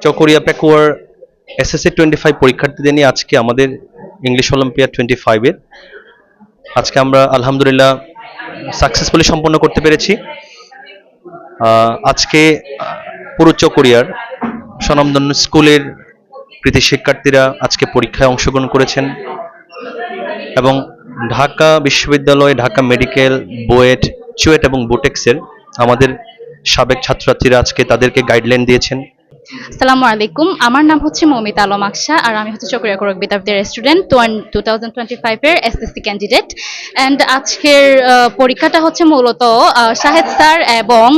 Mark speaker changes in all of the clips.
Speaker 1: চকরিয়া পেকুয়ার SSC twenty five পরীক্ষার্থীদের নিয়ে আজকে আমাদের ইংলিশ অলিম্পিয়াড টোয়েন্টি ফাইভের আজকে আমরা আলহামদুলিল্লাহ সাকসেসফুলি সম্পন্ন করতে পেরেছি। আজকে পুরো চকরিয়ার স্বনামধন্য স্কুলের কৃতি শিক্ষার্থীরা আজকে পরীক্ষায় অংশগ্রহণ করেছেন এবং ঢাকা বিশ্ববিদ্যালয়, ঢাকা মেডিকেল, বুয়েট, চুয়েট এবং বুটেক্সের আমাদের সাবেক ছাত্রছাত্রীরা আজকে তাদেরকে গাইডলাইন দিয়েছেন।
Speaker 2: আসসালামু আলাইকুম। আমার নাম হচ্ছে মৌমিতা আলম আকশা আর আমি হচ্ছে Chakaria Korok বিদ্যাপীঠের student two thousand twenty SSC candidate and আজকের পরীক্ষাটা হচ্ছে মূলত শাহেদ স্যার এবং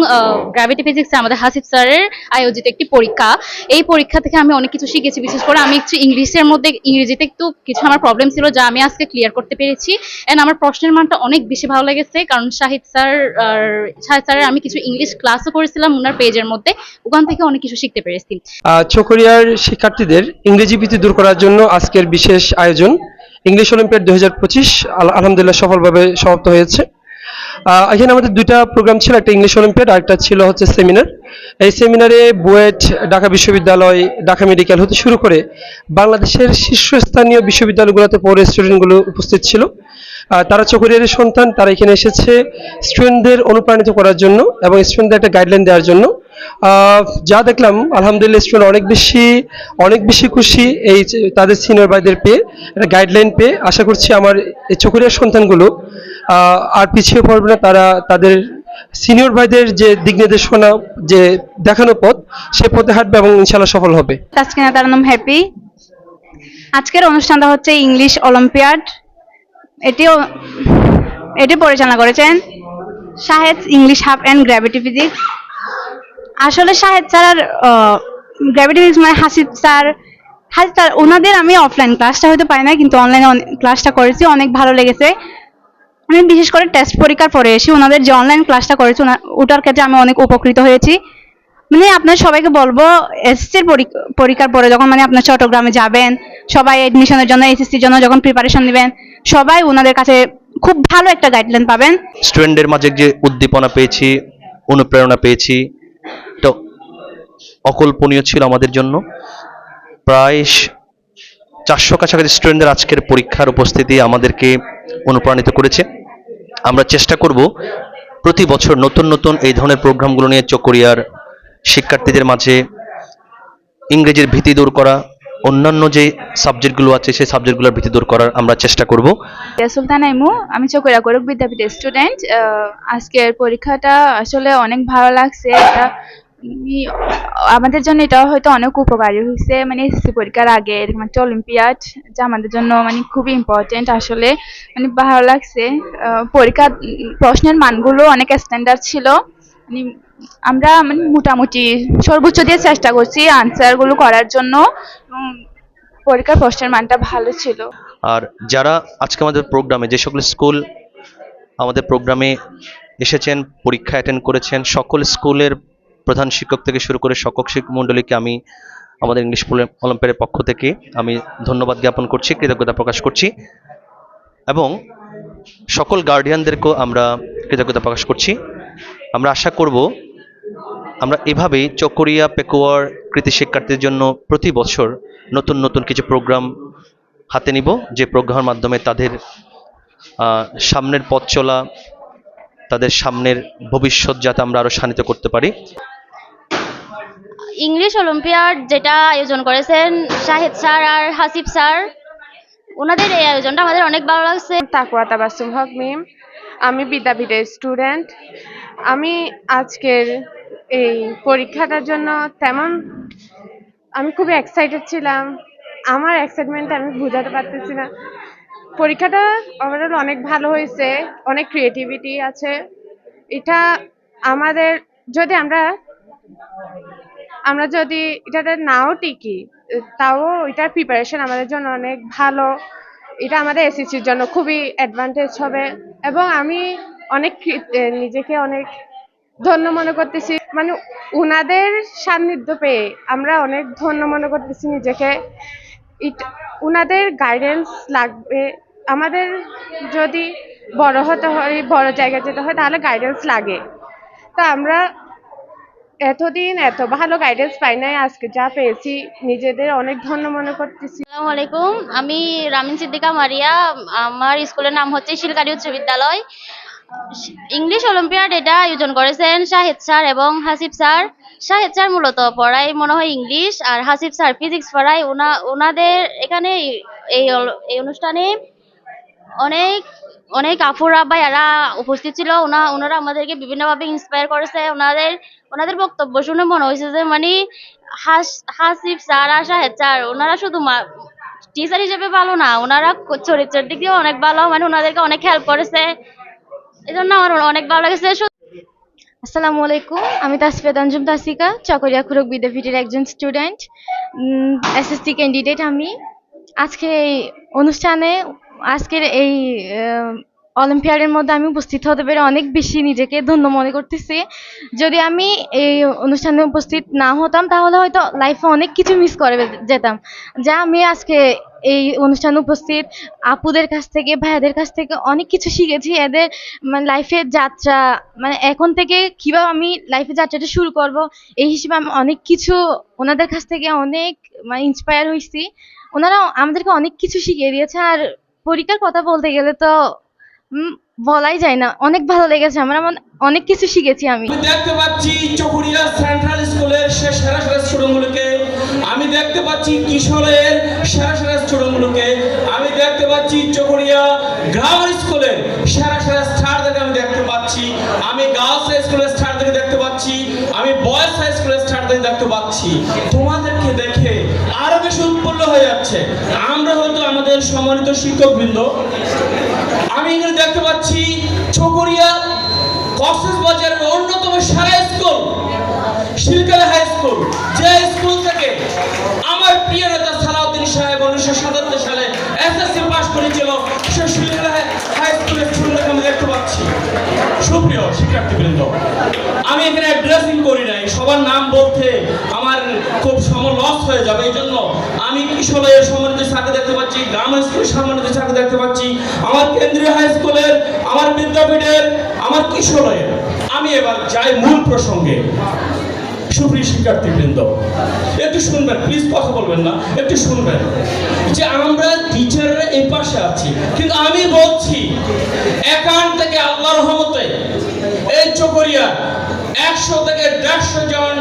Speaker 2: গ্র্যাভিটি ফিজিক্সে আমাদের হাসিফ স্যারের আয়োজিত একটি পরীক্ষা। এই পরীক্ষা থেকে আমি অনেক কিছু শিখেছি, বিশেষ করে আমি একটু ইংলিশের মধ্যে, ইংরেজিতে একটু কিছু আমার প্রবলেম ছিল যা আমি আজকে ক্লিয়ার করতে পেরেছি। অ্যান্ড আমার প্রশ্নের মানটা অনেক বেশি ভালো লেগেছে কারণ শাহিদ স্যার শাহেদ স্যারের আমি কিছু ইংলিশ ক্লাসও করেছিলাম ওনার পেজের মধ্যে। ওখান থেকে অনেক কিছু শিখতে পেরেছি।
Speaker 3: আহ, চকরিয়ার শিক্ষার্থীদের ইংরেজি ভীতি দূর করার জন্য আজকের বিশেষ আয়োজন ইংলিশ অলিম্পিয়াড দুই হাজার পঁচিশ আলহামদুলিল্লাহ সফলভাবে সমাপ্ত হয়েছে। এখানে আমাদের দুইটা প্রোগ্রাম ছিল একটা ইংলিশ অলিম্পিয়াড আর একটা ছিল হচ্ছে সেমিনার। এই সেমিনারে বুয়েট ঢাকা বিশ্ববিদ্যালয় ঢাকা মেডিকেল হতে শুরু করে বাংলাদেশের শীর্ষস্থানীয় বিশ্ববিদ্যালয়গুলোতে পড়ে স্টুডেন্টগুলো উপস্থিত ছিল। তারা চকরিয়ারের সন্তান তারা এখানে এসেছে স্টুডেন্টদের অনুপ্রাণিত করার জন্য এবং স্টুডেন্টদের একটা গাইডলাইন দেওয়ার জন্য। যা দেখলাম, আলহামদুলিল্লাহ স্টুডেন্ট অনেক বেশি অনেক বেশি খুশি এই তাদের সিনিয়র ভাইদের পেয়ে, একটা গাইডলাইন পেয়ে। আশা করছি আমার এই চকরিয়ার সন্তানগুলো আর পিছিয়ে পড়বে না, তারা তাদের সিনিয়র ভাইদের যে দিক নির্দেশনা, যে দেখানো পথ, সে পথে হাঁটবে এবং ইনশাল্লাহ সফল হবে।
Speaker 4: তাসকিনা তার নাম হ্যাপি আজকের অনুষ্ঠানটা হচ্ছে ইংলিশ অলিম্পিয়াড এটিও, এটি পরিচালনা করেছেন Shahed English Hub and Gravity Physics আসলে শাহেদ স্যার আর গ্র্যাভিটি ফিজিক্স মানে হাসিব স্যার হাসিব স্যার ওনাদের আমি অফলাইন ক্লাসটা হয়তো পাই না কিন্তু অনলাইনে ক্লাসটা করেছি, অনেক ভালো লেগেছে। আমি বিশেষ করে টেস্ট পরীক্ষার পরে এসে ওনাদের যে অনলাইন ক্লাসটা করেছি ওটার ক্ষেত্রে আমি অনেক উপকৃত হয়েছি। মানে আপনার সবাইকে বলব এসএসসির পরীক্ষার পরে যখন মানে আপনার চট্টগ্রামে যাবেন, সবাই এডমিশনের জন্য এসএসসির জন্য যখন প্রিপারেশন নেবেন, সবাই ওনাদের কাছে খুব ভালো একটা গাইডলাইন পাবেন।
Speaker 1: স্টুডেন্টদের মাঝে যে উদ্দীপনা পেয়েছি, অনুপ্রেরণা পেয়েছি অকল্পনীয় ছিল আমাদের জন্য। প্রায় চারশো কাছাকাছি স্টুডেন্টদের আজকের পরীক্ষার উপস্থিতি আমাদেরকে অনুপ্রাণিত করেছে। আমরা চেষ্টা করব প্রতি বছর নতুন নতুন এই ধরনের প্রোগ্রামগুলো নিয়ে চকরিয়ার শিক্ষার্থীদের মাঝে ইংরেজির ভীতি দূর করা, অন্যান্য যে সাবজেক্টগুলো আছে সেই সাবজেক্টগুলোর ভীতি দূর করার আমরা চেষ্টা করব।
Speaker 5: সুলতান আইমু, আমি চকরিয়া করক বিদ্যাপীঠের স্টুডেন্ট আজকের পরীক্ষাটা আসলে অনেক ভালো লাগছে। এটা আমাদের জন্য এটা হয়তো অনেক উপকারী হয়েছে মানে এসএসসি পরীক্ষার আগে এরকম একটা অলিম্পিয়াড যা আমাদের জন্য মানে খুবই ইম্পর্টেন্ট আসলে মানে ভালো লাগছে। উম, প্রশ্নের মানগুলো অনেক স্ট্যান্ডার্ড ছিল। মানে আমরা মানে মোটামুটি সর্বোচ্চ দিয়ে চেষ্টা করছি আনসারগুলো করার জন্য পরীক্ষার প্রশ্নের মানটা ভালো ছিল।
Speaker 1: আর যারা আজকে আমাদের প্রোগ্রামে যে সকল স্কুল আমাদের প্রোগ্রামে এসেছেন পরীক্ষা অ্যাটেন্ড করেছেন সকল স্কুলের প্রধান শিক্ষক থেকে শুরু করে শিক্ষক শিক্ষক মণ্ডলীকে আমি আমাদের ইংলিশ অলিম্পিয়াডের পক্ষ থেকে আমি ধন্যবাদ জ্ঞাপন করছি, কৃতজ্ঞতা প্রকাশ করছি এবং সকল গার্ডিয়ানদেরকেও আমরা কৃতজ্ঞতা প্রকাশ করছি। আমরা আশা করব আমরা এভাবেই চকরিয়া, পেকুয়ার কৃতি শিক্ষার্থীদের জন্য প্রতি বছর নতুন নতুন কিছু প্রোগ্রাম হাতে নিব। যে প্রোগ্রামের মাধ্যমে তাদের সামনের পথ চলা, তাদের সামনের ভবিষ্যৎ যাতে আমরা আরও শানিত করতে পারি।
Speaker 2: ইংলিশ অলিম্পিয়াড যেটা আয়োজন করেছেন শাহিদ স্যার আর হাসিব স্যার, ওনাদের এই আয়োজনটা আমাদের অনেক ভালো লাগছে।
Speaker 6: তাকুয়া তাবাসুম হক মিম আমি বিদ্যাপীঠের স্টুডেন্ট আমি আজকের এই পরীক্ষাটার জন্য তেমন, আমি খুবই এক্সাইটেড ছিলাম। আমার এক্সাইটমেন্ট আমি বোঝাতে পারতেছি না। পরীক্ষাটা ওভারঅল অনেক ভালো হয়েছে, অনেক ক্রিয়েটিভিটি আছে। এটা আমাদের, যদি আমরা আমরা যদি এটাতে নাও টিকি, তাও এটার প্রিপারেশন আমাদের জন্য অনেক ভালো। এটা আমাদের এসএসসির জন্য খুবই অ্যাডভান্টেজ হবে। এবং আমি অনেক নিজেকে অনেক ধন্য মনে করতেছি। মানে উনাদের সান্নিধ্য পেয়ে আমরা অনেক ধন্য মনে করতেছি নিজেকে। উনাদের গাইডেন্স লাগবে। আমাদের যদি বড় হতে হয়, বড় জায়গায় যেতে হয়, তাহলে গাইডেন্স লাগে। তা আমরা এতদিন এত ভালো গাইডেন্স পাই নাই, আজকে যা পেয়েছি, নিজেদের অনেক ধন্য মনে করতেছি।
Speaker 7: আসসালামু আলাইকুম আমি রামিন সিদ্দিকা মারিয়া, আমার স্কুলের নাম হচ্ছে শিলকারি উচ্চ বিদ্যালয়। ইংলিশ অলিম্পিয়াড এটা আয়োজন করেছেন শাহেদ স্যার এবং হাসিব স্যার। শাহেদ স্যার মূলত পড়ায় মনে হয় ইংলিশ আর হাসিব স্যার ফিজিক্স পড়ায়। ওনা ওনাদের এখানে এই এই অনুষ্ঠানে অনেক অনেক আপুরা ভাইয়ারা উপস্থিত ছিল। ওনা, ওনারা আমাদেরকে বিভিন্নভাবে ইন্সপায়ার করেছে। ওনাদের ওনাদের বক্তব্য শুনে মনে হয়েছে যে মানে হাস হাসিফ স্যার আর স্যার, ওনারা শুধু টিচার হিসেবে ভালো না, ওনারা চরিত্রের দিক দিয়েও অনেক ভালো। মানে ওনাদেরকে অনেক হেল্প করেছে। এই জন্য আমার অনেক ভালো লেগেছে।
Speaker 8: আসসালামু আলাইকুম। আমি তাসফিয়া তানজুম তাসিকা, চকরিয়া খুরক বিদ্যাপীঠের একজন স্টুডেন্ট এসএসসি ক্যান্ডিডেট আমি। আজকে এই অনুষ্ঠানে আজকের এই অলিম্পিয়াডের মধ্যে আমি উপস্থিত হতে পেরে অনেক বেশি নিজেকে ধন্য মনে করতেছি। যদি আমি এই অনুষ্ঠানে উপস্থিত না হতাম, তাহলে হয়তো লাইফে অনেক কিছু মিস করে যেতাম। যা আমি আজকে এই অনুষ্ঠানে উপস্থিত, আপুদের কাছ থেকে, ভাইয়াদের কাছ থেকে অনেক কিছু শিখেছি। এদের মানে লাইফের যাত্রা মানে এখন থেকে কীভাবে আমি লাইফের যাত্রাটা শুরু করব, এই হিসেবে আমি অনেক কিছু ওনাদের কাছ থেকে অনেক মানে ইন্সপায়ার হয়েছি ওনারা আমাদেরকে অনেক কিছু শিখিয়ে দিয়েছে। আর পরীক্ষার কথা বলতে গেলে তো বলাই যায় না। অনেক ভালো লেগেছে আমার আমার অনেক কিছু শিখেছি আমি।
Speaker 9: দেখতে পাচ্ছি চকুরিয়া সেন্ট্রাল স্কুলের সে সেরা সেরা স্টুডেন্টগুলোকে। আমি দেখতে পাচ্ছি কিশোরের সেরা সেরা স্টুডেন্টগুলোকে। আমি দেখতে পাচ্ছি চকুরিয়া গ্রামার স্কুলের সেরা সেরা স্টারদেরকে আমি দেখতে পাচ্ছি। আমি গার্লস হাই স্কুলের স্টারদেরকে দেখতে পাচ্ছি। আমি বয়েজ হাই স্কুলের স্টারদের দেখতে পাচ্ছি। তোমাদেরকে দেখে আরও বেশি উৎপন্ন হয়ে যাচ্ছে। আমরা আমাদের সম্মানিত শিক্ষকবৃন্দ, আমি এখানে দেখতে পাচ্ছি চকরিয়া কক্সেস বাজারের অন্যতম সেরা স্কুল, শিলকালা হাই স্কুল। যে স্কুল থেকে আমার প্রিয় নেতা সালাউদ্দিন সাহেব উনিশশো সাতাত্তর সালে এসএসসি পাস করেছিল, সে শিলকালা হাই স্কুলের স্টুডেন্টকে আমি দেখতে পাচ্ছি। সুপ্রিয় শিক্ষার্থীবৃন্দ, আমি এখানে ড্রেসিং করি নাই, সবার নাম বলতে আমার খুব সময় লস হয়ে যাবে, এই জন্য আমি কিশোরের সম্মানিত ছাত্র দেখতে পাচ্ছি? গ্রাম স্কুলের সম্মানিত ছাত্র দেখতে পাচ্ছি। আমার কেন্দ্রীয় হাই স্কুলের, আমার বিদ্যাপীঠের, আমার কিশোরের আমি এবার যাই মূল প্রসঙ্গে। সুপ্রিয় একটু শুনবেন প্লিজ কথা বলবেন না, একটু শুনবেন। যে আমরা টিচাররা এই পাশে আছি, কিন্তু আমি বলছি একান থেকে আল্লাহ রহমতে, এই চকরিয়া একশো থেকে দেড়শো জন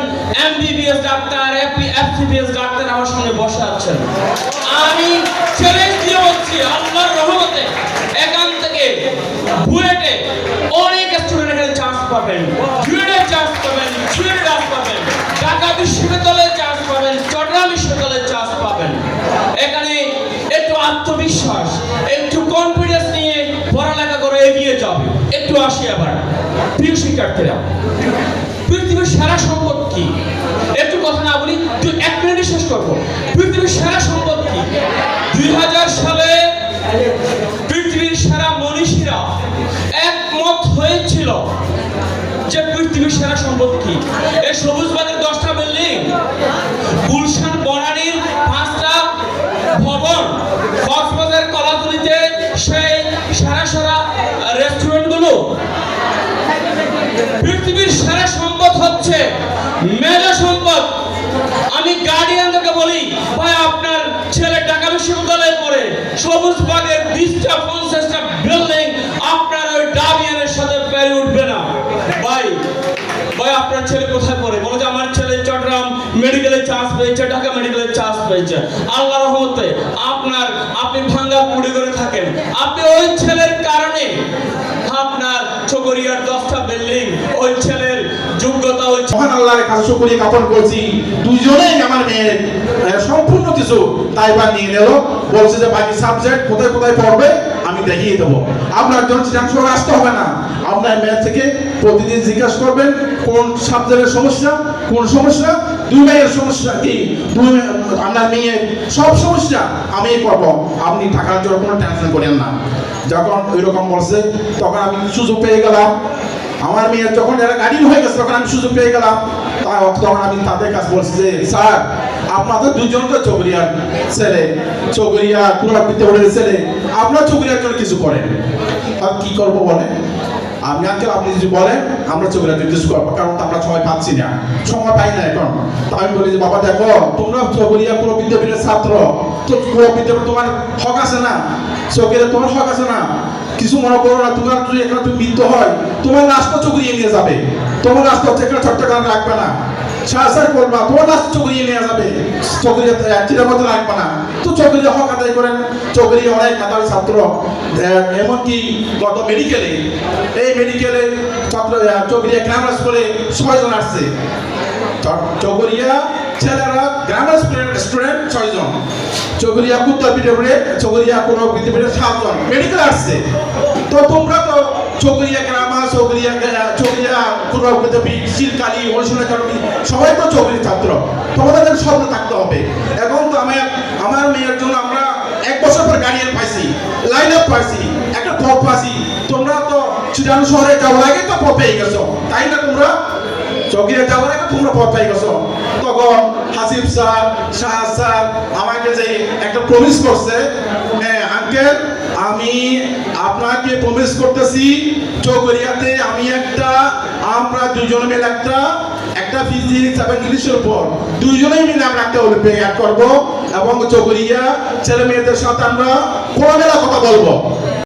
Speaker 9: এমবিবিএস ডাক্তার এফসিবিএস ডাক্তার আমার সঙ্গে বসে আছেন। আমি চ্যালেঞ্জ দিয়ে বলছি আল্লাহর রহমতে। এখান থেকে বুয়েটে অনেক স্টুডেন্ট এখানে চান্স পাবেন। জুয়েটে চান্স পাবেন জুয়েটে চান্স পাবেন। ঢাকা বিশ্ববিদ্যালয়ে চান্স পাবেন, চট্টগ্রাম বিশ্ববিদ্যালয়ে চান্স পাবেন। এখানে একটু আত্মবিশ্বাস, একটু কনফিডেন্স নিয়ে পড়ালেখা করে এগিয়ে যাবে। একটু আসি আবার। প্রিয় শিক্ষার্থীরা, পৃথিবীর সেরা সম্পদ কি? একটু কথা না বলি তুই এক মিনিটে শেষ করব। পৃথিবীর সেরা সম্পদ কি? দুই হাজার সালে পৃথিবীর সেরা মনীষীরা একমত হয়েছিল যে পৃথিবীর সেরা সম্পদ কি? এই সবুজ বাগের দশটা বিল্ডিং গুলশান বনানীর পাঁচটা ভবন কক্সবাজার কলাতলিতে সেই সেরা সেরা রেস্টুরেন্টগুলো পৃথিবীর সেরা সম্পদ হচ্ছে মেধা সম্পদ আমি গার্ডিয়ানদেরকে বলি ভাই আপনার ছেলে ঢাকা বিশ্ববিদ্যালয়ে পড়ে বাগের বিশটা পঞ্চাশটা বিল্ডিং আপনার ওই সাথে পেরে উঠবে না। ভাই ভাই, আপনার ছেলে কোথায় পড়ে? যে আমার ছেলে চট্টগ্রাম মেডিকেলে চান্স পেয়েছে, ঢাকা মেডিকেলে চান্স পেয়েছে। আল্লাহ রহমতে আপনার, আপনি ভাঙ্গা করে থাকেন। আপনি ওই ছেলের কারণে আপনার চকরিয়ার দশটা বিল্ডিং ওই ছেলের ওই
Speaker 10: মহান আল্লাহর কাছে করছি। আমার মেয়ের সম্পূর্ণ কিছু নিয়ে নিল। বলছে যে, বাকি সাবজেক্ট কোথায় কোথায় পড়বে আমি দেখিয়ে আপনার জন্য আসতে হবে না। আপনার মেয়ে থেকে প্রতিদিন জিজ্ঞাসা করবেন, কোন সাবজেক্টের সমস্যা, কোন সমস্যা, দুই মেয়ের সমস্যা কি? দুই আপনার মেয়ের সব সমস্যা আমি করব। আপনি টাকার জন্য কোনো টেনশন করেন না। যখন ওই রকম বলছে, তখন আমি সুযোগ পেয়ে গেলাম। আমার মেয়ের যখন এরা গাড়ি হয়ে গেছে, তখন আমি সুযোগ পেয়ে গেলাম। তখন আমি তাদের কাছে বলছি যে, স্যার, আপনাদের দুজন তো চকরিয়ার ছেলে। চকরিয়া কুড়া বিদ্যাপীঠের ছেলে। আপনার চকরিয়ার জন্য কিছু করেন। আর কি করব বলে আমি আঙ্কেল আপনি যদি বলেন, আমরা চোখে রিডিউস করব। কারণ আমরা সময় পাচ্ছি না। সময় পাই না এখন। আমি বলি যে, বাবা, দেখো, তোমরা চকরিয়া বিদ্যাপীঠের ছাত্র। তো বিদ্যাপীঠ তোমার হক আছে না? চোখের তোমার হক আছে না? কিছু মনে করো না, তোমার যদি এখানে তুমি মৃত্যু হয়, তোমার লাশটা চকরিয়ে নিয়ে যাবে। তোমার লাশটা হচ্ছে এখানে চট্টগ্রাম রাখবে না। সাহসার করবা তোমার লাশ চকরিয়ে নিয়ে যাবে। চকরিয়া চিরার মধ্যে রাখবে না। তো চকরিয়া হক আদায় করেন। চকরিয়া অনেক মেধাবী ছাত্র। এমনকি গত মেডিকেলে এই মেডিকেলে ছাত্র চকরিয়া গ্রামার স্কুলে ছয়জন আসছে। চকরিয়া ছেলেরা গ্রামার স্টুডেন্ট ছয়জন। চকরিয়া কুত্তর বিদ্যাপীঠে চকরিয়া কোনো বিদ্যাপীঠে সাতজন মেডিকেল আসছে। তো তোমরা তো চকরিয়া গ্রামা চকরিয়া আহ, চকরিয়া কোনো বিদ্যাপীঠ শিলকালী অনুশীলন একাডেমি সবাই তো চকরি ছাত্র। তোমাদের স্বপ্ন থাকতে হবে। এখন তো আমার আমার মেয়ের জন্য আমরা এক বছর পর গাড়িয়ান পাইছি লাইন আপ পাইছি একটা পথ পাইছি। তোমরা তো চিটানো শহরে যাওয়ার আগে তো পেয়ে গেছো। তাই না তোমরা? চকিরে যাওয়ার আগে তোমরা পথ পেয়ে গেছো। তখন হাসিব স্যার, শাহ স্যার আমাকে যে একটা প্রমিস করছে আঙ্কেল আমি আপনাকে প্রমিস করতেছি, চকরিয়াতে আমি একটা, আমরা দুজন মিলে একটা একটা ফিজিক্স এবং ইংলিশের উপর দুইজনেই মিলে আমরা একটা অলিম্পিয়াড করব এবং চকরিয়া ছেলে মেয়েদের সাথে আমরা খোলামেলা কথা বলব।